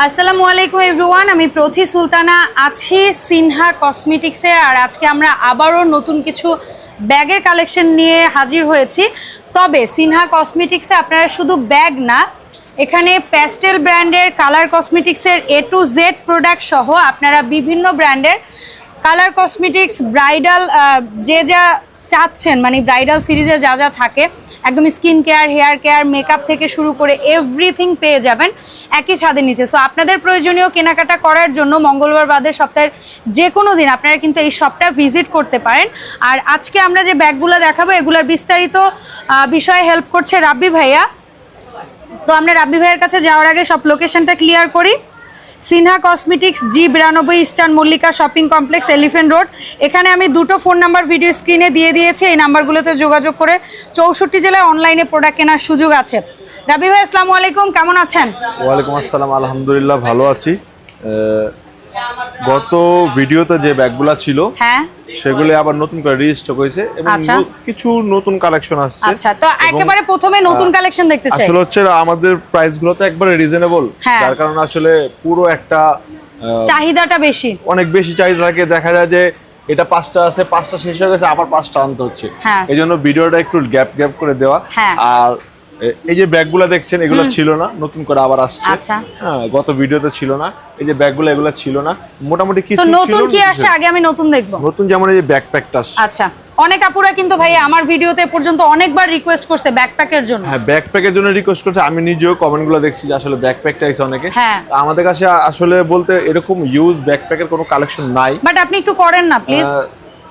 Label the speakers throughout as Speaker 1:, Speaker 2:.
Speaker 1: আসসালামু আলাইকুম এভরিওয়ান আমি প্রথি সুলতানা, আছি সিনহা কসমেটিক্সে আর আজকে আমরা আবারও নতুন কিছু ব্যাগের কালেকশন নিয়ে হাজির হয়েছি। তবে সিনহা কসমেটিক্সে আপনারা শুধু ব্যাগ না, এখানে প্যাস্টেল ব্র্যান্ডের কালার কসমেটিক্সের এ টু জেড প্রোডাক্ট সহ আপনারা বিভিন্ন ব্র্যান্ডের কালার কসমেটিক্স ব্রাইডাল যে যা চাচ্ছেন মানে ব্রাইডাল সিরিজে যা যা থাকে একদম skin care, hair care, makeup থেকে শুরু করে এভরিথিং পেয়ে যাবেন একই ছাদের নিচে। সো আপনাদের প্রয়োজনীয় কেনাকাটা করার জন্য মঙ্গলবার বাদে সপ্তাহের যে কোনো দিন আপনারা কিন্তু এই শপটা ভিজিট করতে পারেন। আর আজকে আমরা যে ব্যাগগুলো দেখাবো, এগুলোর বিস্তারিত বিষয়ে হেল্প করছে রাব্বি ভাইয়া। তো আমরা রাব্বি ভাইয়ের কাছে যাওয়ার আগে সব লোকেশনটা ক্লিয়ার করি। সিনহা কসমেটিক্স জি বিরানব্বই Eastern Mallika shopping complex elephant road এখানে আমি দুটো ফোন নাম্বার ভিডিও স্ক্রিনে দিয়ে দিয়েছি। এই নাম্বারগুলোতে যোগাযোগ করে চৌষট্টি জেলায় অনলাইনে প্রোডাক্ট কেনার সুযোগ আছে। রাবি ভাই, আসসালামু আলাইকুম। কেমন আছেন?
Speaker 2: ওয়ালাইকুম আসসালাম। আলহামদুলিল্লাহ, ভালো আছি। গত ভিডিওতে যে ব্যাগগুলা ছিল
Speaker 1: হ্যাঁ
Speaker 2: সেগুলো আবার নতুন করে রিস্টক হয়েছে এবং
Speaker 1: আচ্ছা।
Speaker 2: কিছু নতুন কালেকশন আসছে
Speaker 1: আচ্ছা তো একেবারে প্রথমে নতুন কালেকশন দেখতে চাই
Speaker 2: আসলে হচ্ছে আমাদের প্রাইসগুলো তো একবারে রিজনেবল
Speaker 1: হ্যাঁ।
Speaker 2: যার কারণে আসলে পুরো একটা
Speaker 1: চাহিদাটা বেশি
Speaker 2: অনেক বেশি চাহিদা থাকে দেখা যায় যে এটা পাঁচটা আছে পাঁচটা শেষ হয়ে গেছে আবার পাঁচটা আনতে হচ্ছে
Speaker 1: হ্যাঁ।
Speaker 2: এই জন্য ভিডিওটা একটু গ্যাপ গ্যাপ করে দেওয়া
Speaker 1: হ্যাঁ।
Speaker 2: আর এই যে ব্যাগগুলো দেখছেন এগুলো ছিল না নতুন করে আবার আসছে।
Speaker 1: আচ্ছা।
Speaker 2: হ্যাঁ গত ভিডিওতে ছিল না। এই যে ব্যাগগুলো এগুলো ছিল না। মোটামুটি কিছু
Speaker 1: নতুন কি আসে? আগে আমি নতুন দেখব।
Speaker 2: নতুন যেমন এই যে ব্যাকপ্যাকটা
Speaker 1: আচ্ছা। অনেক আপুরা কিন্তু ভাই আমার ভিডিওতে পর্যন্ত অনেকবার রিকোয়েস্ট করছে ব্যাকপ্যাকের জন্য।
Speaker 2: হ্যাঁ ব্যাকপ্যাকের জন্য রিকোয়েস্ট করছে। আমি নিজেও কমেন্টগুলো দেখছি যে আসলে ব্যাকপ্যাকটা আছে অনেকে।
Speaker 1: হ্যাঁ।
Speaker 2: আমাদের কাছে আসলে বলতে এরকম ইউজ ব্যাকপ্যাকের কোনো কালেকশন নাই।
Speaker 1: বাট আপনি একটু করেন না প্লিজ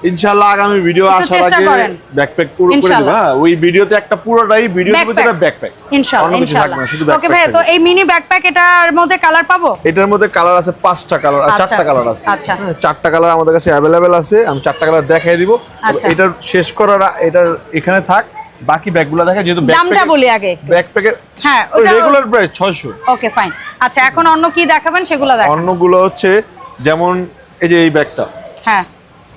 Speaker 2: ইনশাআল্লাহ আগামী ভিডিও আসার আগে। ব্যাকপ্যাক পুরো করে দেব। হ্যাঁ ওই ভিডিওতে একটা পুরোটাই ভিডিও দেব যেটা ব্যাকপ্যাক
Speaker 1: ইনশাআল্লাহ ইনশাআল্লাহ। ওকে ভাই তো এই মিনি ব্যাকপ্যাক এটার মধ্যে কালার পাবো?
Speaker 2: এটার মধ্যে কালার আছে পাঁচটা কালার
Speaker 1: আচ্ছা।
Speaker 2: চারটা কালার আছে।
Speaker 1: আচ্ছা।
Speaker 2: হ্যাঁ, চারটা কালার আমাদের কাছে অ্যাভেলেবেল আছে আমি চারটা কালার দেখাই দিব।
Speaker 1: আচ্ছা।
Speaker 2: শেষ করার এটার এখানে থাক বাকি ব্যাগগুলো দেখা যেহেতু
Speaker 1: দামটা বলি আগে
Speaker 2: ব্যাকপ্যাকের
Speaker 1: হ্যাঁ,
Speaker 2: রেগুলার প্রাইস 600
Speaker 1: ওকে ফাইন আচ্ছা এখন অন্য কি দেখাবেন সেগুলো দেখান।
Speaker 2: অন্যগুলো হচ্ছে যেমন এই যে এই ব্যাগটা
Speaker 1: হ্যাঁ।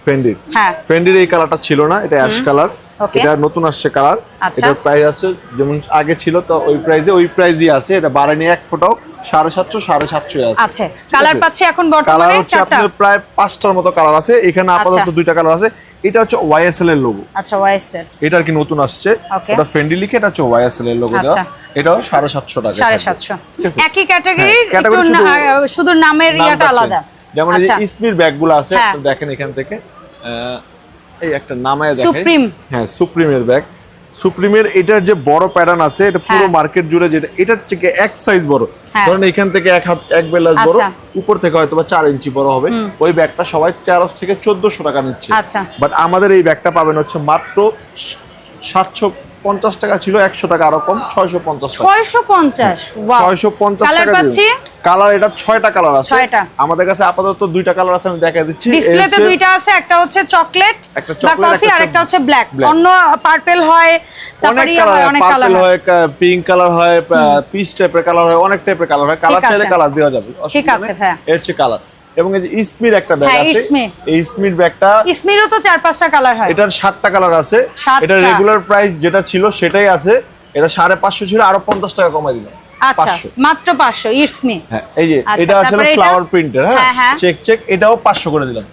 Speaker 2: ফেন্ডির
Speaker 1: হ্যাঁ।
Speaker 2: ফেন্ডির এই কালারটা ছিল না এটা অ্যাশ কালার. এটা নতুন আসছে কালার
Speaker 1: আচ্ছা।
Speaker 2: এটার প্রাইস আছে যেমন আগে ছিল তো ওই প্রাইসে ওই প্রাইসই আছে। এটা বাড়ানি এক ফুটাও সাড়ে সাতশো সাড়ে সাতশো আছে।
Speaker 1: আচ্ছা। কালার পাচ্ছি এখন
Speaker 2: কালার হচ্ছে আপনার প্রায় পাঁচটার মতো কালার আছে। এখানে আপাতত
Speaker 1: আচ্ছা।
Speaker 2: দুইটা কালার আছে। এটা হচ্ছে ওয়াইএসএল এর লোগো
Speaker 1: আচ্ছা ওয়াইস এর
Speaker 2: এটা আর কি নতুন আসছে. এটা ফেন্ডি লিখে এটা হচ্ছে ওয়াইএসএল এর লোগো দেওয়া। এটাও সাড়ে সাতশো টাকা
Speaker 1: সাড়ে
Speaker 2: থাকবে।
Speaker 1: সাতশো।
Speaker 2: ঠিক আছে?
Speaker 1: একই ক্যাটাগরির
Speaker 2: শুধু
Speaker 1: নামের ইয়াটা আলাদা।
Speaker 2: যেমন এই যে ইসমির ব্যাগগুলো আছে
Speaker 1: হ্যাঁ।
Speaker 2: দেখেন এখান থেকে। এই একটা নামায় দেখেন।
Speaker 1: Supreme।
Speaker 2: হ্যাঁ সুপ্রিমের ব্যাগ। সুপ্রিমের এটার যে বড় প্যাটার্ন আছে এটা পুরো
Speaker 1: হ্যাঁ।
Speaker 2: মার্কেট জুড়ে যেটা এটার থেকে এক সাইজ বড়।
Speaker 1: হ্যাঁ।
Speaker 2: ধরেন এখান থেকে এক হাত এক বেলাস বড়
Speaker 1: আচ্ছা।
Speaker 2: উপর থেকে হয়তো বা চার ইঞ্চি বড় হবে। ওই ব্যাগটা সবাই তেরো থেকে চোদ্দশো টাকা নিচ্ছে।
Speaker 1: আচ্ছা।
Speaker 2: বাট আমাদের এই ব্যাগটা পাবেন হচ্ছে মাত্র সাতশো পঞ্চাশ টাকা ছিল একশো টাকা আরও কম ছয়শো পঞ্চাশ টাকা।
Speaker 1: ছয়শো পঞ্চাশ।
Speaker 2: ছয়শো পঞ্চাশ টাকা কালার এটা ছয়টা কালার আছে।
Speaker 1: ছয়টা।
Speaker 2: আমাদের কাছে আপাতত দুইটা কালার আছে আমি দেখাই দিচ্ছি।
Speaker 1: ডিসপ্লেতে দুইটা আছে একটা হচ্ছে চকলেট
Speaker 2: একটা
Speaker 1: বা কফি আর একটা হচ্ছে ব্ল্যাক অন্য পার্পল হয় তারপরে
Speaker 2: অনেক কালার
Speaker 1: হয় অনেক কালার
Speaker 2: পার্পল পিঙ্ক কালার হয় পিচ টাইপের কালার হয় অনেক টাইপের কালার হয়। কালার চাইলে কালার দেওয়া যাবে অসুবিধা
Speaker 1: আছে, হ্যাঁ।
Speaker 2: এর হচ্ছে কালার এবং এই যে ইসমির একটা ব্যাগ আছে। এই ইসমির ব্যাগটা
Speaker 1: ইসমিরও তো চার পাঁচটা কালার হয়।
Speaker 2: এটার সাতটা কালার আছে। এটা রেগুলার প্রাইস যেটা ছিল সেটাই আছে। এটা সাড়ে পাঁচশো ছিল আরও পঞ্চাশ টাকা কমাই দিলাম।
Speaker 1: আচ্ছা মাত্র পাঁচশো ইটসমি
Speaker 2: হ্যাঁ এই যে
Speaker 1: আচ্ছা,
Speaker 2: এটা আসলে ফ্লাওয়ার প্রিন্টার
Speaker 1: হ্যাঁ,
Speaker 2: হ্যাঁ
Speaker 1: হ্যাঁ।
Speaker 2: চেক চেক এটাও পাঁচশো করে দিলাম।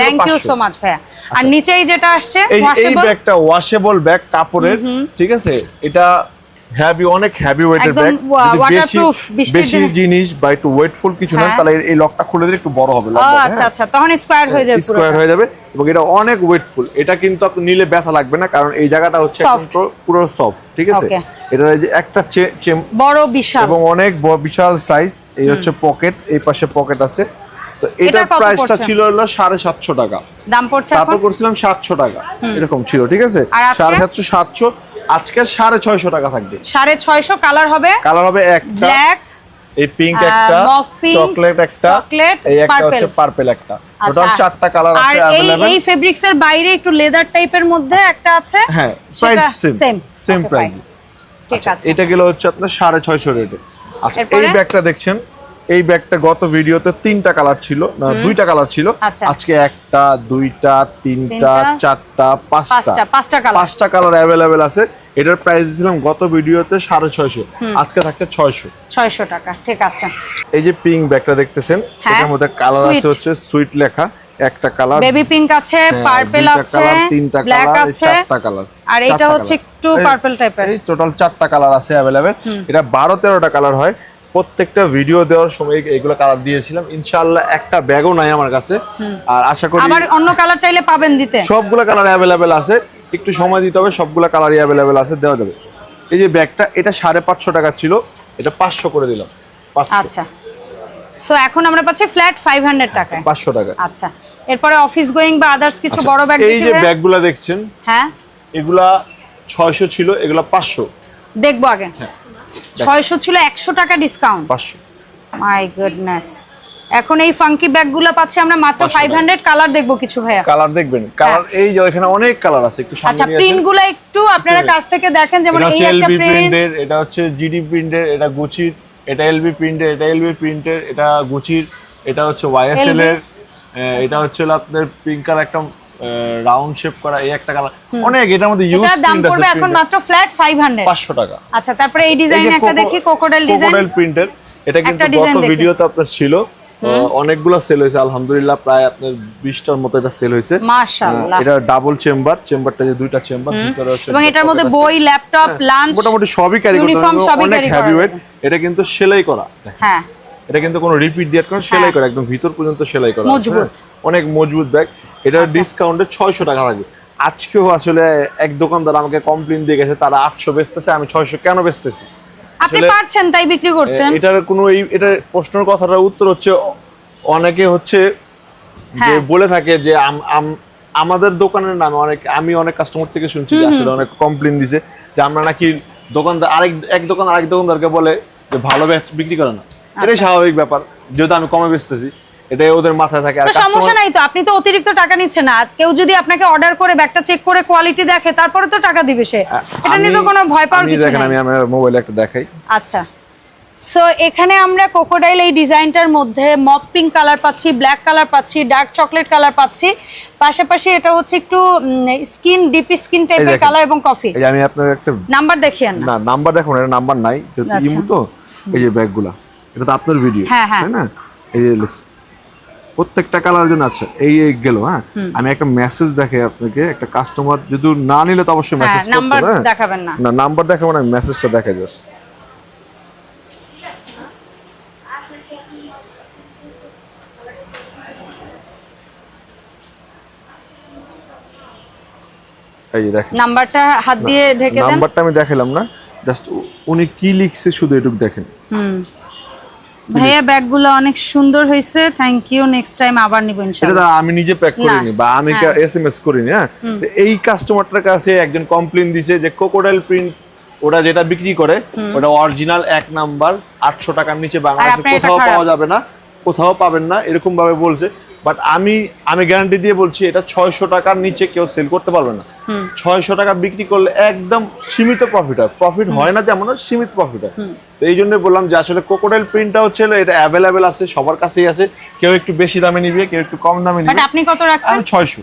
Speaker 1: থ্যাংক ইউ সো মাচ ভাইয়া। আর নিচেই যেটা আসছে
Speaker 2: এই এই ব্যাগটা ওয়াশেবল ব্যাগ কাপড়ের ঠিক আছে? এটা হ্যাভি অনেক হ্যাভি ওয়েটের ব্যাগ বেশি জিনিস বা একটু ওয়েটফুল কিছু নেন
Speaker 1: হ্যাঁ।
Speaker 2: তাহলে এই- লকটা খুলে দিলে একটু বড় হবে
Speaker 1: আচ্ছা আচ্ছা তখন স্কোয়ার হয়ে যাবে
Speaker 2: স্কোয়ার হয়ে যাবে এবং এটা অনেক ওয়েটফুল এটা কিন্তু আপনি নিলে ব্যথা লাগবে না কারণ এই জায়গাটা হচ্ছে পুরো- সফট ঠিক আছে? এটা এই যে একটা
Speaker 1: বড় বিশাল।
Speaker 2: এবং অনেক বিশাল সাইজ এই হচ্ছে পকেট এই পাশে পকেট আছে। তো এটার প্রাইসটা ছিল হলো সাড়ে সাতশো টাকা।
Speaker 1: দাম পড়ছে
Speaker 2: তারপর করছিলাম সাতশো টাকা এরকম ছিল ঠিক আছে? সাড়ে সাতশো সাতশো আজকে সাড়ে ছয়শো টাকা থাকবে
Speaker 1: সাড়ে ছয়শো কালার হবে
Speaker 2: কালার হবে একটা
Speaker 1: ব্ল্যাক
Speaker 2: এই পিঙ্ক
Speaker 1: আহ,
Speaker 2: একটা
Speaker 1: mauve pink,
Speaker 2: চকলেট একটা
Speaker 1: chocolate,
Speaker 2: এই একটা
Speaker 1: purple।
Speaker 2: হচ্ছে পার্পল একটা
Speaker 1: আচ্ছা
Speaker 2: টোটাল চারটা কালার
Speaker 1: আর
Speaker 2: আছে
Speaker 1: এই
Speaker 2: अवेलेबल
Speaker 1: এই ফেব্রিক্স এর বাইরে একটু লেদার টাইপের মধ্যে একটা আছে
Speaker 2: হ্যাঁ
Speaker 1: সেটা
Speaker 2: price same
Speaker 1: same।
Speaker 2: Same
Speaker 1: Okay,
Speaker 2: price
Speaker 1: fine। ঠিক আছে
Speaker 2: এটা গেল হচ্ছে আপনার সাড়ে ছয়শো রেটে আচ্ছা
Speaker 1: এরপরে?
Speaker 2: এই ব্যাগটা দেখছেন এই ব্যাগটা গত ভিডিওতে তিনটা কালার ছিল না দুইটা কালার ছিল।
Speaker 1: আচ্ছা।
Speaker 2: আজকে একটা দুইটা তিনটা চারটা পাঁচটা।
Speaker 1: পাঁচটা কালার।
Speaker 2: অ্যাভেলেবেল আছে। এটার প্রাইস দিয়েছিলাম গত ভিডিওতে সাড়ে ছয়শো। আজকে থাকছে ছয়শো।
Speaker 1: ছয়শো টাকা ঠিক আছে।
Speaker 2: এই যে পিঙ্ক ব্যাগটা দেখতেছেন
Speaker 1: হ্যাঁ,
Speaker 2: এটার মধ্যে কালার আছে হচ্ছে সুইট লেখা একটা কালার
Speaker 1: বেবি পিঙ্ক আছে পার্পেল আছে
Speaker 2: তিনটা কালার
Speaker 1: আছে
Speaker 2: চারটা কালার
Speaker 1: আর এটা হচ্ছে একটু পার্পল টাইপের
Speaker 2: এই টোটাল চারটা কালার আছে অ্যাভেলেবেল এটা বারো তেরোটা কালার হয়। প্রত্যেকটা ভিডিও দেওয়ার সময় এগুলো কালার দিয়েছিলাম। ইনশাআল্লাহ একটা ব্যাগও নাই আমার কাছে। আর আশা করি
Speaker 1: আবার অন্য কালার চাইলে পাবেন দিতে।
Speaker 2: সবগুলো কালার অ্যাভেলেবেল আছে। একটু সময় দিতে হবে সবগুলো কালারই অ্যাভেলেবেল আছে দেওয়া যাবে। এই যে ব্যাগটা এটা সাড়ে পাঁচশো টাকা ছিল এটা পাঁচশো করে দিলাম।
Speaker 1: আচ্ছা। সো এখন আমরা পাচ্ছি ফ্ল্যাট ফাইভ হান্ড্রেড টাকায়।
Speaker 2: পাঁচশো টাকা
Speaker 1: আচ্ছা। এরপরে অফিস গোয়িং বা আদার্স কিছু
Speaker 2: আচ্ছা,
Speaker 1: বড় ব্যাগ
Speaker 2: এই যে ব্যাগগুলা দেখছেন
Speaker 1: হ্যাঁ।
Speaker 2: এগুলা ছয়শো ছিল এগুলা পাঁচশো।
Speaker 1: দেখব আগে।
Speaker 2: হ্যাঁ।
Speaker 1: ছয়শো ছিল একশো টাকা ডিসকাউন্ট মাই গুডনেস এখন এই ফাঙ্কি ব্যাগগুলো পাচ্ছি আমরা মাত্র
Speaker 2: 500
Speaker 1: ফাইভ হান্ড্রেড কালার দেখব কিছু ভাইয়া।
Speaker 2: কালার দেখবেন। কালার এই যে এখানে অনেক কালার আছে একটু সামনে
Speaker 1: আচ্ছা
Speaker 2: নিয়ে আসেন।
Speaker 1: প্রিন্টগুলো একটু আপনারা কাছ থেকে দেখেন যেমন এই
Speaker 2: হচ্ছে
Speaker 1: একটা প্রিন্ট
Speaker 2: এটা হচ্ছে জিডি প্রিন্টের এটা গুচির এটা এলবি প্রিন্টের এটা এলবি প্রিন্টের এটা গুচির এটা হচ্ছে ওয়াইএসএল এর এটা হচ্ছে হলো আপনার পিঙ্ক কালার একটা রাউন্ড শেপ করা এই একটা কালার অনেক এটার মধ্যে ইউজ
Speaker 1: এটার দাম পড়বে এখন মাত্র ফ্ল্যাট ফাইভ হান্ড্রেড
Speaker 2: পাঁচশো টাকা।
Speaker 1: আচ্ছা তারপরে এই ডিজাইন একটা দেখি কোকোডাইল ডিজাইন
Speaker 2: কোকোডাইল প্রিন্টের এটা কিন্তু গত ভিডিওতে আপনার ছিল। অনেকগুলো সেল হয়েছে আলহামদুলিল্লাহ প্রায় আপনার বিশটার মতো এটা সেল হয়েছে।
Speaker 1: মাশাআল্লাহ।
Speaker 2: এটা ডাবল চেম্বার চেম্বারটা যে দুইটা চেম্বার
Speaker 1: এবং এটার মধ্যে বই ল্যাপটপ লাঞ্চ
Speaker 2: মোটামুটি সবই ক্যারি করতে
Speaker 1: সবই
Speaker 2: অনেক
Speaker 1: carry
Speaker 2: হেভি ওয়েট এটা কিন্তু সেলাই করা।
Speaker 1: হ্যাঁ।
Speaker 2: এটা কিন্তু কোনো রিপিট দিয়ে কোনো সেলাই করা একদম ভিতর পর্যন্ত সেলাই করা। হ্যাঁ। অনেক মজবুত ব্যাগ এটা ডিসকাউন্টে ছয়শো টাকা লাগে আজকেও আসলে এক দোকানদার আমাকে কমপ্লেন দিয়ে গেছে তারা আটশো বেচতেছে আমি ছয়শো কেন বেচতেছি
Speaker 1: আপনি পারছেন তাই বিক্রি করছেন
Speaker 2: এটার কোনো এই এটার প্রশ্নের কথাটার উত্তর হচ্ছে অনেকে হচ্ছে যে
Speaker 1: হ্যাঁ।
Speaker 2: বলে থাকে যে আম- আম- আমাদের দোকানের নামে অনেক আমি অনেক কাস্টমার থেকে শুনছি যে আসলে অনেক কমপ্লেন দিছে যে আমরা নাকি দোকানদার আরেক এক দোকান আরেক দোকানদারকে বলে যে ভালো বিক্রি করে না। এটাই স্বাভাবিক ব্যাপার। যেহেতু আমি কমে বেচতেছি এটাই ওদের মাথায় থাকে। আর
Speaker 1: সমস্যা নাই তো আপনি তো অতিরিক্ত টাকা নিচ্ছেন না। কেউ যদি আপনাকে অর্ডার করে ব্যাগটা চেক করে কোয়ালিটি দেখে তারপরে তো টাকা দিবে সে। এটা নিয়ে তো কোনো ভয় পাওয়ার কিছু
Speaker 2: দেখেন
Speaker 1: নাই।
Speaker 2: আমি আমার মোবাইলে একটা দেখাই।
Speaker 1: আচ্ছা। সো এখানে আমরা কোকোডাইল এই ডিজাইনটার মধ্যে মপ পিঙ্ক কালার পাচ্ছি ব্ল্যাক কালার পাচ্ছি ডার্ক চকলেট কালার পাচ্ছি। পাশাপাশি এটা হচ্ছে একটু স্কিন ডিপ স্কিন টাইপের কালার এবং কফি
Speaker 2: আমি আপনার একটা
Speaker 1: নাম্বার দেখিয়েন না।
Speaker 2: নাম্বার দেখো না নাম্বার নাই
Speaker 1: আচ্ছা।
Speaker 2: ইমু তো এই যে ব্যাগগুলা। এটা তো আপনার ভিডিও
Speaker 1: হ্যাঁ, হ্যাঁ।
Speaker 2: তাই না? এই যে প্রত্যেকটা কালার জন্য আছে এই এই গেল হ্যাঁ? আমি একটা মেসেজ দেখে আপনাকে একটা কাস্টমার যদি না নিলে তো অবশ্যই
Speaker 1: হ্যাঁ
Speaker 2: মেসেজ করতে
Speaker 1: নাম্বার
Speaker 2: হ্যাঁ?
Speaker 1: দেখাবেন না।
Speaker 2: না নাম্বার দেখাবো না মেসেজটা দেখা যাচ্ছে এই দেখেন।
Speaker 1: নাম্বারটা হাত দিয়ে ঢেকে দেন।
Speaker 2: নাম্বারটা আমি দেখালাম না জাস্ট উনি কি লিখছে শুধু এটুকু দেখেন।
Speaker 1: ভাইয়া ব্যাগগুলো অনেক সুন্দর হয়েছে। থ্যাংক ইউ নেক্সট টাইম আবার নিব ইনশাআল্লাহ
Speaker 2: আমি নিজে প্যাক করিনি বা আমি
Speaker 1: এসএমএস
Speaker 2: এস এম এস করিনি হ্যাঁ? এই কাস্টমারটার কাছে একজন কমপ্লেন দিছে যে ক্রোকোডাইল প্রিন্ট ওরা যেটা বিক্রি করে ওটা অরিজিনাল এক নাম্বার আটশো টাকার নিচে বাংলাদেশে কোথাও পাওয়া যাবে না কোথাও পাবেন না এরকম ভাবে বলছে। বাট আমি আমি গ্যারান্টি দিয়ে বলছি এটা ছয়শো টাকার নিচে কেউ সেল করতে পারবে না। ছয়শো টাকা বিক্রি করলে একদম সীমিত প্রফিট হয়। প্রফিট হয় না যেমন সীমিত প্রফিট হয়। তো এই জন্য বললাম যে আসলে ক্রোকোডাইল প্রিন্টটা হচ্ছে এটা অ্যাভেলেবেল আছে সবার কাছেই আছে। কেউ একটু বেশি দামে নিবে কেউ একটু কম দামে নিবে।
Speaker 1: আপনি কত রাখছেন?
Speaker 2: আমি ছয়শো।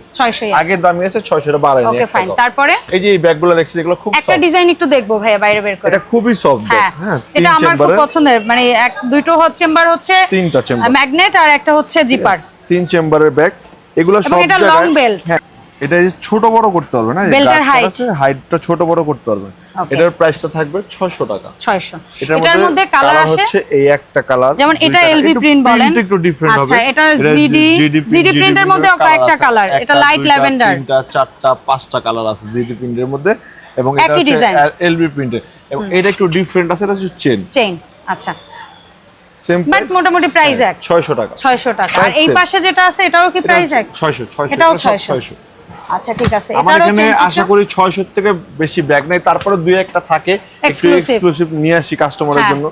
Speaker 2: আগের দামই আছে ছয়শোটা বাড়ায়নি
Speaker 1: ওকে ফাইন তারপরে?
Speaker 2: এই যে এই ব্যাগগুলো দেখছি এগুলো খুব
Speaker 1: একটা ডিজাইন একটু দেখব ভাই বাইরে বের করে।
Speaker 2: এটা খুবই সফট
Speaker 1: হ্যাঁ।
Speaker 2: হ্যাঁ
Speaker 1: এটা আমার খুব পছন্দের মানে এক দুটো হচ্ছে চেম্বার হচ্ছে
Speaker 2: তিনটা চেম্বার
Speaker 1: ম্যাগনেট আর একটা হচ্ছে জিপার
Speaker 2: তিন চেম্বারের ব্যাগ। এগুলো সব
Speaker 1: এটা
Speaker 2: জায়গায় হ্যাঁ এটা ছোট বড় করতে পারবে না? হাইটটা ছোট বড় করতে পারবে
Speaker 1: Okay.
Speaker 2: এটার প্রাইসটা থাকবে 600 টাকা।
Speaker 1: ছয়শো।
Speaker 2: এটার
Speaker 1: এটার মধ্যে কালার আসে?
Speaker 2: হচ্ছে এই একটা কালার
Speaker 1: যেমন এটা LV print বলেন।
Speaker 2: একটু ডিফারেন্ট
Speaker 1: আচ্ছা,
Speaker 2: হবে।
Speaker 1: এটা ZD print এর মধ্যে কয়েকটা colour, এটা light lavender।
Speaker 2: তিনটা চারটা পাঁচটা কালার আছে জিডি প্রিন্টের মধ্যে। এবং এটা হচ্ছে এলভি প্রিন্টের এবং এটা একটু ডিফারেন্ট আছে এটা হচ্ছে চেন
Speaker 1: চেইন আচ্ছা। বাট মোটামুটি প্রাইস এক।
Speaker 2: 600 টাকা।
Speaker 1: ছয়শো টাকা। আর এই পাশে যেটা আছে এটাও কি প্রাইস এক?
Speaker 2: 600 600
Speaker 1: এটাও
Speaker 2: এটা
Speaker 1: 600 আচ্ছা ঠিক আছে।
Speaker 2: আমার এখানে আশা করি 600 থেকে বেশি ব্যাগ নাই। তারপরে দুই একটা থাকে একটু এক্সক্লুসিভ নিয়ে আসি কাস্টমারের
Speaker 1: হ্যাঁ।
Speaker 2: জন্য।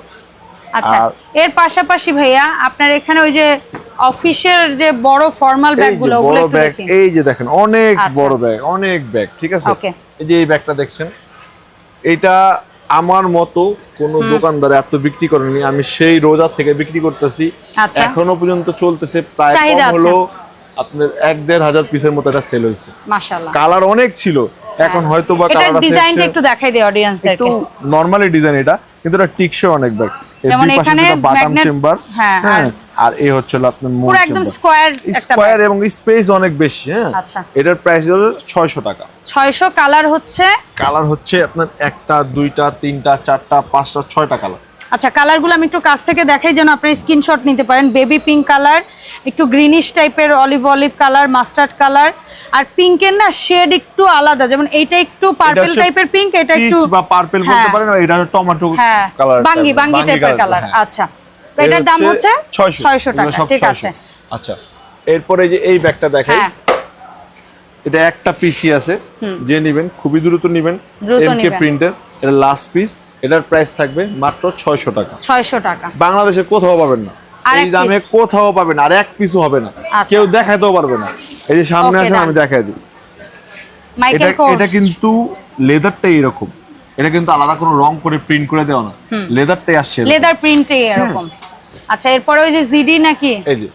Speaker 1: আচ্ছা এর পাশাপাশি ভাইয়া আপনার এখানে ওই যে অফিসের যে বড় ফর্মাল ব্যাগগুলো ওগুলো একটু
Speaker 2: ব্যাগ এই যে দেখেন অনেক
Speaker 1: আচ্ছা।
Speaker 2: বড় ব্যাগ অনেক ব্যাগ ঠিক আছে? এই যে এই ব্যাগটা দেখছেন এটা আমার মতো কোন দোকানদার এত বিক্রি করেনি আমি সেই রোজা থেকে বিক্রি করতেছি।
Speaker 1: আচ্ছা।
Speaker 2: এখনও পর্যন্ত চলতেছে প্রায়। হলো আপনার এক দেড় হাজার পিসের মতো একটা সেল হয়েছে। কালার অনেক ছিল এখন হয়তো বা কালার
Speaker 1: ডিজাইনটা একটু দেখাই দিই
Speaker 2: একটু
Speaker 1: অডিয়েন্সদেরকে
Speaker 2: নরমালি ডিজাইন এটা কিন্তু এটা টিকসই অনেক ব্যাগ
Speaker 1: যেমন এখানে
Speaker 2: বাটাম চেম্বার
Speaker 1: হ্যাঁ,
Speaker 2: হ্যাঁ
Speaker 1: আর-
Speaker 2: এই হচ্ছে আপনার
Speaker 1: পুরো একদম স্কয়ার একটা
Speaker 2: এবং স্পেস অনেক বেশি হ্যাঁ।
Speaker 1: আচ্ছা।
Speaker 2: এটার প্রাইস হলো ছয়শো টাকা।
Speaker 1: 600 কালার হচ্ছে?
Speaker 2: কালার হচ্ছে আপনার একটা দুইটা তিনটা চারটা পাঁচটা ছয়টা কালার
Speaker 1: আচ্ছা কালারগুলো আমি একটু কাছ থেকে দেখাই যেন আপনার স্ক্রিনশট নিতে পারেন। বেবি পিঙ্ক কালার একটু গ্রিনিশ টাইপের olive olive colour mustard colour আর পিঙ্কের না শেড একটু আলাদা যেমন এটা একটু পার্পল টাইপের পিঙ্ক এটা একটু
Speaker 2: বা পার্পল বলতে
Speaker 1: হ্যাঁ।
Speaker 2: পারেন এটা টমেটো
Speaker 1: হ্যাঁ
Speaker 2: কালার
Speaker 1: বাঙ্গি বাঙ্গি টাইপের কালার আচ্ছা। এটার দাম হচ্ছে 600 টাকা ঠিক আছে।
Speaker 2: আচ্ছা এরপরে যে এই ব্যাগটা
Speaker 1: হ্যাঁ।
Speaker 2: এটা একটা পিসি আছে যে নেবেন খুবই দ্রুত নেবেন এমকে। প্রিন্টের এটা লাস্ট পিস এটার প্রাইস থাকবে মাত্র ছয়শো টাকা।
Speaker 1: 600 টাকা।
Speaker 2: বাংলাদেশে কোথাও পাবেন না। এই দামে কোথাও পাবেন আর এক পিসও হবে না।
Speaker 1: আচ্ছা।
Speaker 2: কেউ দেখাতেও পারবে না। এই যে সামনে আসেন আমি দেখাই দিই। এটা কিন্তু লেদারটাই এরকম। এটা কিন্তু আলাদা কোনো রং করে প্রিন্ট করে দেওয়া না। লেদারটাই আসছে
Speaker 1: লেদার প্রিন্টে এরকম। আচ্ছা এরপরে ওই যে জিডি নাকি?
Speaker 2: এই যে।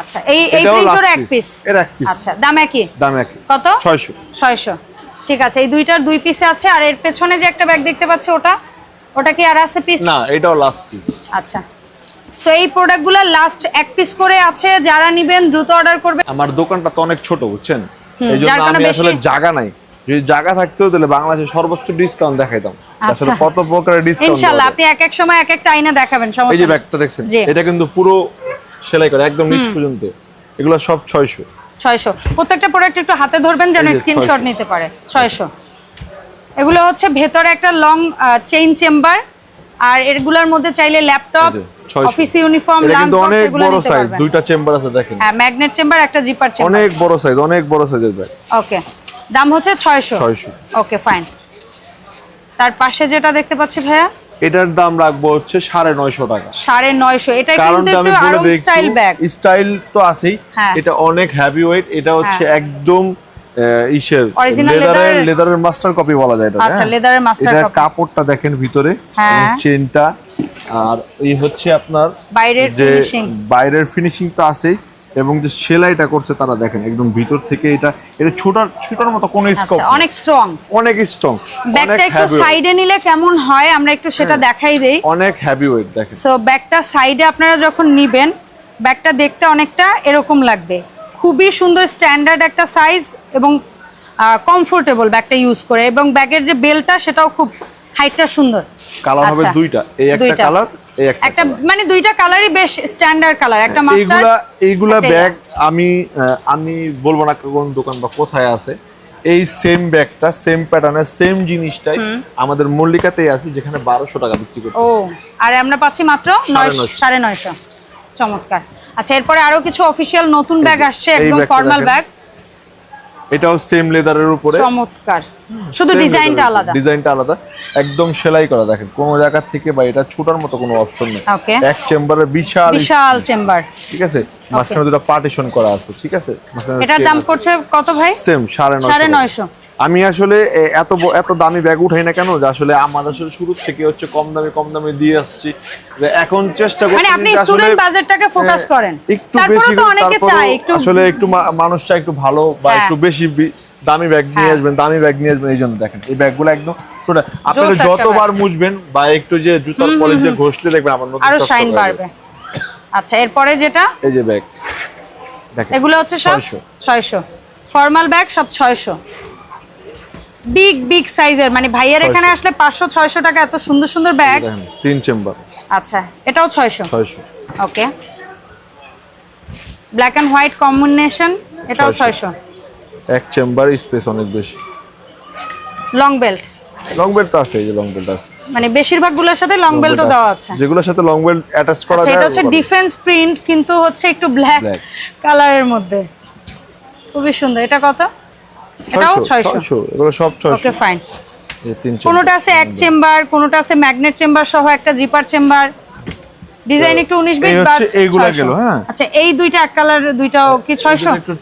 Speaker 1: আচ্ছা এই এই প্রিন্টের এক। পিস
Speaker 2: এর এক piece।
Speaker 1: আচ্ছা দাম একই?
Speaker 2: দাম একই।
Speaker 1: কত?
Speaker 2: ছয়শো।
Speaker 1: ছয়শো। ঠিক আছে এই দুইটার দুই পিসে আছে আর এর পেছনে যে একটা ব্যাগ দেখতে পাচ্ছি ওটা ওটা কি আর আছে পিস
Speaker 2: না এটাও লাস্ট পিস
Speaker 1: আচ্ছা। তো এই প্রোডাক্টগুলো লাস্ট এক পিস করে আছে যারা নিবেন দ্রুত অর্ডার করবে।
Speaker 2: আমার দোকানটা তো অনেক ছোট বুঝছেন? এই জন্য আমি আসলে জায়গা নাই। যদি জায়গা থাকতো তাহলে বাংলাদেশে সর্বোচ্চ ডিসকাউন্ট দেখাইতাম।
Speaker 1: আচ্ছা।
Speaker 2: আসলে কত প্রকারের ডিসকাউন্ট
Speaker 1: ইনশাল্লাহ আপনি এক এক সময় এক একটা আইনা দেখাবেন সমস্যা
Speaker 2: এই যে ব্যাগটা দেখছেন এটা কিন্তু পুরো সেলাই করা একদম নিচ পর্যন্ত। এগুলো সব ছয়শো।
Speaker 1: ছয়শো। প্রত্যেকটা প্রোডাক্ট একটু হাতে ধরবেন যেন স্ক্রিনশট নিতে পারে। ছয়শো। এগুলো হচ্ছে ভেতরে একটা লং চেইন চেম্বার আর এগুলোর মধ্যে চাইলে ল্যাপটপ
Speaker 2: 600
Speaker 1: অফিস ইউনিফর্ম লাঞ্চ
Speaker 2: অনেক বড় সাইজ দুইটা চেম্বার আছে দেখেন।
Speaker 1: হ্যাঁ ম্যাগনেট চেম্বার একটা জিপার চেম্বার
Speaker 2: অনেক বড় সাইজ অনেক বড় সাইজের ব্যাগ
Speaker 1: ওকে দাম হচ্ছে ছয়শো।
Speaker 2: ছয়শো।
Speaker 1: ওকে ফাইন তার পাশে যেটা দেখতে পাচ্ছি ভাইয়া
Speaker 2: এটার দাম রাখব হচ্ছে সাড়ে নয়শো টাকা।
Speaker 1: সাড়ে নয়শো। এটা কিন্তু
Speaker 2: আমি বলে
Speaker 1: স্টাইল ব্যাগ
Speaker 2: স্টাইল তো আছেই
Speaker 1: হ্যাঁ।
Speaker 2: এটা অনেক হ্যাভি ওয়েট এটা হচ্ছে একদম ইসের লেদারের লেদারের মাস্টার কপি বলা যায় এটা
Speaker 1: আচ্ছা, master
Speaker 2: কাপড়টা দেখেন ভিতরে
Speaker 1: হ্যাঁ।
Speaker 2: চেনটা আর এই হচ্ছে আপনার
Speaker 1: বাইরের
Speaker 2: যে বাইরের ফিনিশিং তো আছেই এবং যে সেলাইটা করছে তারা দেখেন একদম ভিতর থেকে এটা এটা ছোটার ছোটার মতো কোনো স্কোপ
Speaker 1: আচ্ছা অনেক স্ট্রং
Speaker 2: অনেক স্ট্রং
Speaker 1: ব্যাগটা একটু সাইডে নিলে কেমন হয়? আমরা একটু সেটা দেখাই দেই।
Speaker 2: অনেক হ্যাভি ওয়েট দেখেন।
Speaker 1: সো ব্যাগটা সাইডে আপনারা যখন নিবেন ব্যাগটা দেখতে অনেকটা এরকম লাগবে। খুবই সুন্দর স্ট্যান্ডার্ড একটা সাইজ এবং কমফোর্টেবল ব্যাগটা ইউজ করে। এবং ব্যাগের যে বেলটা সেটাও খুব হাইটটা সুন্দর।
Speaker 2: কালার হবে
Speaker 1: আচ্ছা,
Speaker 2: দুইটা। এই একটা কালার এই একটা
Speaker 1: একটা মানে দুইটা কালারই বেশ স্ট্যান্ডার্ড কালার একটা মাস্টার
Speaker 2: এইগুলা এইগুলা ব্যাগ আমি আমি বলব না কোন দোকান বা কোথায় আছে। এই সেম ব্যাগটা সেম প্যাটার্নের সেম জিনিসটাই আমাদের মল্লিকাতেই আছে যেখানে বারোশো টাকা বিক্রি করছে
Speaker 1: ও আর আমরা পাচ্ছি মাত্র নয়
Speaker 2: নয়শো।
Speaker 1: সাড়ে নয়শো। চমৎকার। আচ্ছা এরপরে আরও কিছু অফিসিয়াল নতুন ব্যাগ আসছে একদম ফর্মাল ব্যাগ
Speaker 2: এটাও সেম লেদারের উপরে।
Speaker 1: চমৎকার। শুধু ডিজাইনটা আলাদা।
Speaker 2: ডিজাইনটা আলাদা। একদম সেলাই করা দেখেন কোন জায়গা থেকে বা এটা ছোটার মতো কোনো অপশন নেই. এক চেম্বারে বিশাল
Speaker 1: বিশাল চেম্বার।
Speaker 2: ঠিক আছে? মাঝখানে দুটো পার্টিশন করা আছে ঠিক আছে?
Speaker 1: এটার দাম পড়ছে কত ভাই?
Speaker 2: সেম সাড়ে নয়শো।
Speaker 1: সাড়ে
Speaker 2: টাকা।
Speaker 1: নয়শো।
Speaker 2: আমি আসলে এত এত দামি ব্যাগ উঠাই না কেন? যে আসলে আমার আসলে শুরু থেকে হচ্ছে কম দামে কম দামে দিয়ে আসছি। যে এখন চেষ্টা করছি
Speaker 1: মানে আপনি স্টুডেন্ট বাজেটটাকে ফোকাস করেন।
Speaker 2: একটু বেশি
Speaker 1: তো অনেকে চায় একটু
Speaker 2: আসলে একটু মা- মানুষ চায় একটু ভালো বা
Speaker 1: হ্যাঁ।
Speaker 2: একটু বেশি দামি ব্যাগ নিয়ে
Speaker 1: হ্যাঁ।
Speaker 2: আসবেন দামি ব্যাগ নিয়ে আসবেন এই জন্য দেখেন এই ব্যাগগুলো একদম আপনারা
Speaker 1: একটা
Speaker 2: যতবার মুছবেন বা একটু যে জুতার পলিশ যে ঘষলে দেখবেন আমার নতুন আরও
Speaker 1: শাইন বাড়বে। আচ্ছা এরপরে যেটা?
Speaker 2: এই যে ব্যাগ দেখেন
Speaker 1: এগুলো হচ্ছে সব
Speaker 2: 600
Speaker 1: ছয়শো। ফর্মাল ব্যাগ সব ছয়শো। বিগ বিগ সাইজের মানে ভাইয়ার এখানে আসলে পাঁচশো ছয়শো টাকা এত সুন্দর সুন্দর ব্যাগ।
Speaker 2: তিন চেম্বার।
Speaker 1: আচ্ছা এটাও ছয়শো?
Speaker 2: ছয়শো।
Speaker 1: Okay. Black and white combination এটাও
Speaker 2: 600
Speaker 1: ছয়শো।
Speaker 2: এক চেম্বার স্পেস অনেক বেশি।
Speaker 1: লং বেল্ট
Speaker 2: লং বেল্ট আছে এই যে লং বেল্ট আছে।
Speaker 1: মানে বেশিরভাগগুলোর সাথে লং বেল্টও দেওয়া আছে।
Speaker 2: যেগুলোর সাথে লং বেল্ট অ্যাটাচ করা
Speaker 1: আচ্ছা
Speaker 2: যায়
Speaker 1: এটা হচ্ছে ডিফেন্স প্রিন্ট কিন্তু হচ্ছে একটু ব্ল্যাক কালারের মধ্যে। খুবই সুন্দর। এটা কত? এটাও
Speaker 2: 600, এগুলো সব ছয়শো।
Speaker 1: Okay fine.
Speaker 2: এই
Speaker 1: আছে এক চেম্বার কোনোটা আছে ম্যাগনেট চেম্বার সহ একটা জিপার চেম্বার। ডিজাইন একটু উনিশ বিশ
Speaker 2: এই
Speaker 1: বা
Speaker 2: হচ্ছে এইগুলা
Speaker 1: 600
Speaker 2: গেল, হ্যাঁ।
Speaker 1: আচ্ছা এই দুইটা এক কালার দুইটাও কি ছয়শো?
Speaker 2: একটু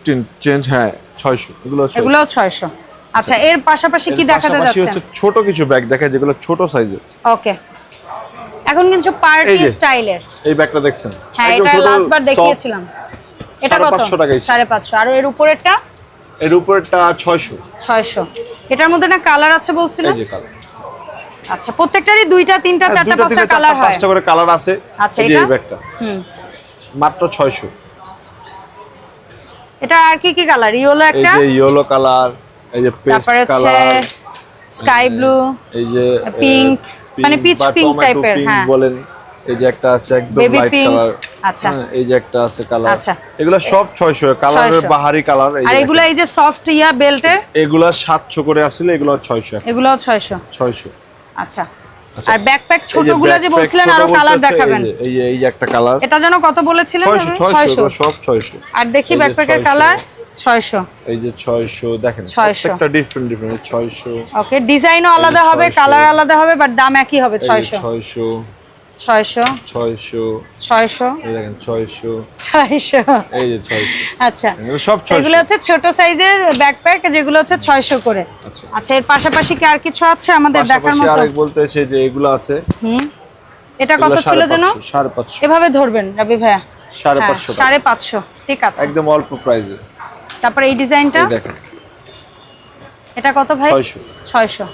Speaker 2: চেঞ্জ হ্যাঁ ছয়শো। এগুলো ছয়শো।
Speaker 1: এগুলোও ছয়শো। আচ্ছা এর পাশাপাশি কি
Speaker 2: এর
Speaker 1: দেখাতে যাচ্ছেন?
Speaker 2: ছোট কিছু ব্যাগ দেখায় যেগুলো ছোট সাইজের
Speaker 1: ওকে। এখন কিন্তু পার্টি
Speaker 2: এই
Speaker 1: স্টাইলের
Speaker 2: এই ব্যাগটা দেখছেন?
Speaker 1: হ্যাঁ এটা লাস্ট বার দেখিয়েছিলাম। এটা
Speaker 2: সাড়ে
Speaker 1: কত?
Speaker 2: পাঁচশো টাকাই ছিল।
Speaker 1: সাড়ে পাঁচশো। আর এর উপরেরটা?
Speaker 2: এর উপরেরটা ছয়শো।
Speaker 1: ছয়শো। এটার মধ্যে না কালার আছে বলছিলেন?
Speaker 2: এই যে কালার।
Speaker 1: আচ্ছা প্রত্যেকটারই দুইটা তিনটা চারটা পাঁচটা কালার হয়
Speaker 2: পাঁচটা করে কালার আছে।
Speaker 1: আচ্ছা,
Speaker 2: এই
Speaker 1: এটা?
Speaker 2: এই ব্যাগটা।
Speaker 1: হুম।
Speaker 2: মাত্র ছয়শো।
Speaker 1: এটা আর কি কি কালার? ইয়েলো একটা?
Speaker 2: এই যে ইয়েলো কালার এই যে পেস্ট কালার
Speaker 1: স্কাই ব্লু
Speaker 2: এই যে
Speaker 1: Pink, মানে পিচ পিঙ্ক টাইপের হ্যাঁ।
Speaker 2: বলেন। এই যে একটা আছে একদম লাইট কালার
Speaker 1: আচ্ছা।
Speaker 2: এই যে একটা আছে কালার
Speaker 1: আচ্ছা।
Speaker 2: এগুলো সব 600 কালারের বাহারি কালার এই
Speaker 1: আর এগুলো এই যে সফট ইয়া বেল্টের
Speaker 2: দেখেন। এগুলা 700 করে আসলে এগুলো 600
Speaker 1: এগুলো ছয়শো
Speaker 2: 600
Speaker 1: আচ্ছা আর ব্যাকপ্যাক ছোটগুলো যে বলছিলেন
Speaker 2: আরও
Speaker 1: কালার দেখাবেন
Speaker 2: এই এই যে একটা কালার
Speaker 1: এটা যেন কত বলেছিলেন
Speaker 2: 600 600
Speaker 1: ছয়শো
Speaker 2: সব 600
Speaker 1: আর দেখি ব্যাকপ্যাকের কালার ছয়শো
Speaker 2: এই যে 600 দেখেন
Speaker 1: 600
Speaker 2: প্রত্যেকটা ডিফারেন্ট ডিফারেন্ট 600
Speaker 1: ওকে ডিজাইনও আলাদা হবে কালার আলাদা হবে বাট দাম একই হবে
Speaker 2: এই যে
Speaker 1: ছয়শো। ছয়শো। ছয়শো।
Speaker 2: এই দেখেন 600
Speaker 1: ছয়শো।
Speaker 2: এই যে 600
Speaker 1: আচ্ছা।
Speaker 2: এগুলো সব
Speaker 1: এগুলো হচ্ছে ছোট সাইজের ব্যাকপ্যাক যেগুলো হচ্ছে ছয়শো করে।
Speaker 2: আচ্ছা।
Speaker 1: এর পাশাপাশি কি আর কিছু আছে আমাদের দেখার মতো?
Speaker 2: আরেক বলতে যে এগুলো আছে।
Speaker 1: হুম। এটা কত ছিল যেন?
Speaker 2: সাড়ে পাঁচশো।
Speaker 1: এভাবে ধরবেন রবি ভাইয়া।
Speaker 2: সাড়ে
Speaker 1: হ্যাঁ,
Speaker 2: পাঁচশো
Speaker 1: সাড়ে পাঁচশো। ঠিক আছে।
Speaker 2: একদম অল্প প্রাইসে
Speaker 1: তারপরে এই ডিজাইনটা এটা কত ভাই?
Speaker 2: ছয়শো।
Speaker 1: ছয়শো।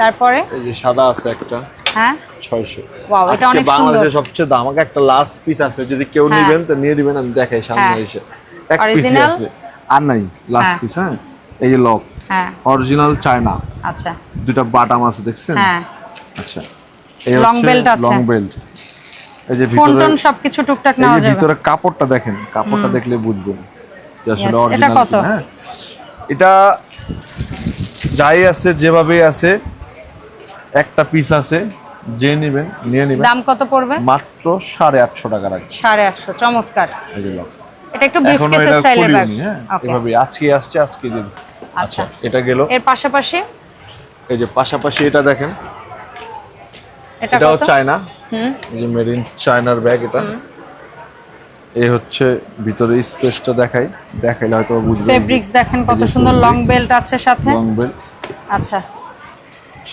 Speaker 1: তারপরে?
Speaker 2: এই যে সাদা আছে একটা।
Speaker 1: হ্যাঁ?
Speaker 2: ছয়শো।
Speaker 1: Wow, এটা অনেক
Speaker 2: বাংলাদেশে
Speaker 1: সুন্দর।
Speaker 2: সবচেয়ে দামাকে একটা লাস্ট পিস আছে যদি কেউ
Speaker 1: হ্যাঁ।
Speaker 2: নেবেন তো নিয়ে দিবেন আমি দেখাই সামনে
Speaker 1: হ্যাঁ।
Speaker 2: এসে। এক
Speaker 1: Original?
Speaker 2: আছে। আর নাই লাস্ট
Speaker 1: হ্যাঁ।
Speaker 2: পিস হ্যাঁ? এই যে লক।
Speaker 1: হ্যাঁ।
Speaker 2: অরিজিনাল চায়না
Speaker 1: আচ্ছা।
Speaker 2: দুটা বাটাম আছে দেখছেন?
Speaker 1: হ্যাঁ।
Speaker 2: আচ্ছা। এই
Speaker 1: Long belt আছে।
Speaker 2: লং বেল্ট এই যে ভিতরে
Speaker 1: সবকিছু টুকটাক নেওয়া যাবে।
Speaker 2: ভিতরে কাপড়টা দেখেন কাপড়টা দেখলে বুঝবেন যে আসলে
Speaker 1: Yes, এটা
Speaker 2: অরিজিনাল
Speaker 1: কত?
Speaker 2: হ্যাঁ? এটা যাই আছে যেভাবে আছে একটা পিস আছে যে নেবেন নিয়ে নেবেন।
Speaker 1: দাম কত পড়বে?
Speaker 2: মাত্র সাড়ে আটশো টাকা রাখবে
Speaker 1: সাড়ে আটশো চমৎকার। এটা একটু ব্রিফকেস স্টাইলের ব্যাগ
Speaker 2: এভাবে আজকে আসছে আজকে দিয়ে
Speaker 1: আচ্ছা।
Speaker 2: আচ্ছা এটা গেল।
Speaker 1: এর পাশাপাশি?
Speaker 2: এই যে পাশাপাশি এটা দেখেন।
Speaker 1: এটা
Speaker 2: এটাও চায়না।
Speaker 1: হুম।
Speaker 2: এই যে মেড ইন চায়নার ব্যাগ এটা। এই হচ্ছে ভিতরে স্পেসটা দেখাই। দেখাইলে হয়তো বুঝবেন।
Speaker 1: ফেব্রিক্স দেখেন কত সুন্দর লং বেল্ট আছে সাথে।
Speaker 2: লং বেল্ট
Speaker 1: আচ্ছা।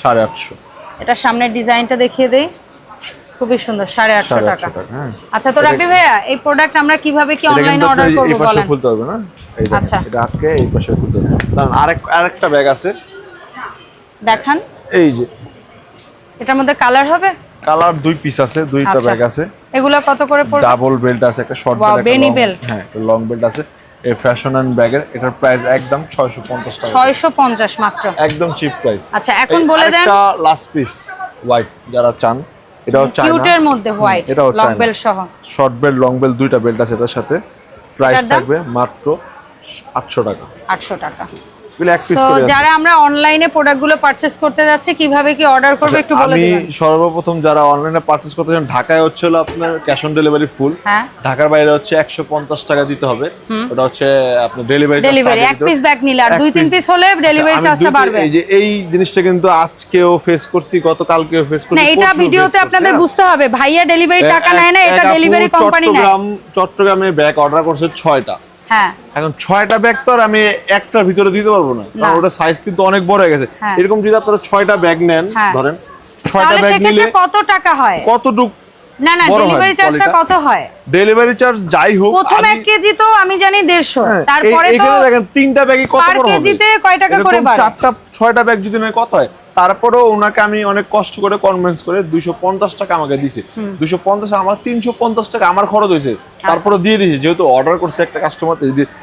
Speaker 2: সাড়ে আটশো।
Speaker 1: এটা সামনের ডিজাইনটা দেখিয়ে দেই। খুবই সুন্দর সাড়ে আটশো টাকা।
Speaker 2: হ্যাঁ।
Speaker 1: আচ্ছা তো রাবি ভাইয়া এই প্রোডাক্ট আমরা কীভাবে কি অনলাইনে অর্ডার
Speaker 2: এই
Speaker 1: করব
Speaker 2: পাশে
Speaker 1: বলেন?
Speaker 2: খুলতে হবে না?
Speaker 1: আচ্ছা।
Speaker 2: এটা আটকে এই পাশে খুলতে হবে। কারণ আরেক আরেকটা ব্যাগ আছে।
Speaker 1: দেখান।
Speaker 2: এই যে।
Speaker 1: এটার মধ্যে কালার হবে?
Speaker 2: কালার দুই পিস আছে দুইটা
Speaker 1: আচ্ছা।
Speaker 2: ব্যাগ আছে।
Speaker 1: এগুলো কত করে পড়বে?
Speaker 2: ডাবল বেল্ট আছে একটা শর্ট বেল্ট
Speaker 1: belt।
Speaker 2: হ্যাঁ লং বেল্ট আছে। এই ফ্যাশন এন্ড ব্যাগের এটার প্রাইস একদম 650 টাকা।
Speaker 1: ছয়শো পঞ্চাশ মাত্র।
Speaker 2: একদম চিপ প্রাইস
Speaker 1: আচ্ছা, এখন বলে দেন।
Speaker 2: একটা লাস্ট পিস হোয়াইট যারা চান এটাও চায়না
Speaker 1: কিউটের মধ্যে হোয়াইট
Speaker 2: এটাও
Speaker 1: লং বেল সহ।
Speaker 2: শর্ট বেল্ট লং বেল্ট দুইটা বেল্ট আছে এটার সাথে। প্রাইস থাকবে মাত্র 800 টাকা।
Speaker 1: আটশো টাকা। যারা আমরা অনলাইনে প্রোডাক্টগুলো পারচেস করতে যাচ্ছি কীভাবে কি অর্ডার করবে একটু বলে
Speaker 2: আমি সর্বপ্রথম যারা অনলাইনে পারচেজ করতে চান ঢাকায় হচ্ছে আপনার ক্যাশ অন ডেলিভারি ফুল
Speaker 1: হ্যাঁ।
Speaker 2: ঢাকার বাইরে হচ্ছে একশো পঞ্চাশ টাকা দিতে হবে। ওটা হচ্ছে আপনার ডেলিভারি
Speaker 1: ডেলিভারি এক পিস ব্যাগ নিলে আর দুই তিন পিস হলে ডেলিভারি চার্জটা বাড়বে।
Speaker 2: এই যে এই জিনিসটা কিন্তু আজকেও ফেস করছি গতকালকেও ফেস করছি
Speaker 1: না এটা ভিডিওতে আপনাদের
Speaker 2: হ্যাঁ।
Speaker 1: বুঝতে হবে। ভাইয়া ডেলিভারি টাকা নেয় না এটা ডেলিভারি কোম্পানি নেয়।
Speaker 2: চট্টগ্রাম চট্টগ্রামে ব্যাগ অর্ডার করছে ছয়টা।
Speaker 1: হ্যাঁ।
Speaker 2: এখন ছয়টা ব্যাগ তো আর আমি একটার ভিতরে দিতে পারব না। কারণ ওটা সাইজ কিন্তু অনেক বড় হয়ে গেছে।
Speaker 1: হ্যাঁ।
Speaker 2: এরকম যদি আপনারা ছয়টা ব্যাগ নেন
Speaker 1: হ্যাঁ।
Speaker 2: ধরেন ছয়টা ব্যাগ নিলে
Speaker 1: কত টাকা হয়?
Speaker 2: কতটুক
Speaker 1: না না ডেলিভারি চার্জটা? কত হয়?
Speaker 2: ডেলিভারি চার্জ যাই হোক
Speaker 1: প্রথম কেজি তো আমি জানি দেড়শো। তারপরে তো
Speaker 2: এখানে দেখেন তিনটা ব্যাগে কত হবে?
Speaker 1: কেজিতে কয় টাকা করে
Speaker 2: এরকম
Speaker 1: বাড়ে?
Speaker 2: চারটা ছয়টা ব্যাগ যদি কত হয়? তারপরেও ওনাকে আমি অনেক কষ্ট করে কনভিন্স করে দুইশো পঞ্চাশ টাকা আমাকে দিছে দুইশো পঞ্চাশ আমার তিনশো পঞ্চাশ টাকা আমার খরচ হয়েছে। তারপরে দিয়ে দিয়েছে যেহেতু অর্ডার করছে একটা কাস্টমার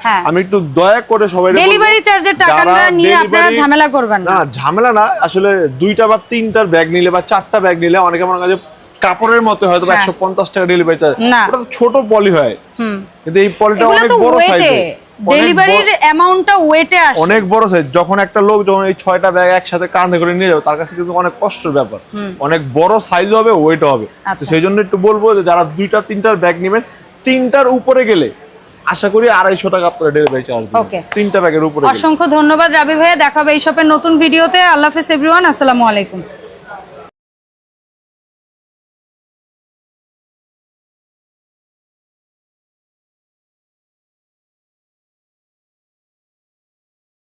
Speaker 1: হ্যাঁ।
Speaker 2: আমি একটু দয়া করে সবাই
Speaker 1: ডেলিভারি চার্জের টাকাটা নিয়ে আপনারা ঝামেলা করবেন
Speaker 2: না। ঝামেলা না আসলে দুইটা বা তিনটার ব্যাগ নিলে বা চারটা ব্যাগ নিলে অনেকে মনে কাছে কাপড়ের মতো হয়তো
Speaker 1: হ্যাঁ।
Speaker 2: একশো পঞ্চাশ টাকা ডেলিভারি চার্জ ওটা ছোট পলি হয়। কিন্তু এই পলিটা অনেক বড়
Speaker 1: ওয়েটে
Speaker 2: সাইজে
Speaker 1: ডেলিভারির অ্যামাউন্টটা ওয়েটে আসে।
Speaker 2: অনেক বড় সাইজ যখন একটা লোক যখন এই ছয়টা ব্যাগ একসাথে কাঁধে করে নিয়ে যাবে তার কাছে কিন্তু অনেক কষ্টের ব্যাপার। অনেক বড় সাইজ হবে ওয়েট হবে। তো
Speaker 1: আচ্ছা।
Speaker 2: সেই জন্য একটু বলব যে যারা দুইটা তিনটার ব্যাগ নেবেন তিনটার উপরে গেলে আশা করি আড়াইশো টাকা আপনারা ডেলিভারি চার্জ
Speaker 1: Okay.
Speaker 2: তিনটা ব্যাগের উপরে
Speaker 1: অসংখ্য ধন্যবাদ রাবি ভাইয়া। দেখাবে এই শপের নতুন ভিডিওতে আল্লাহ হাফেজ এভরিওয়ান আসসালামু আলাইকুম।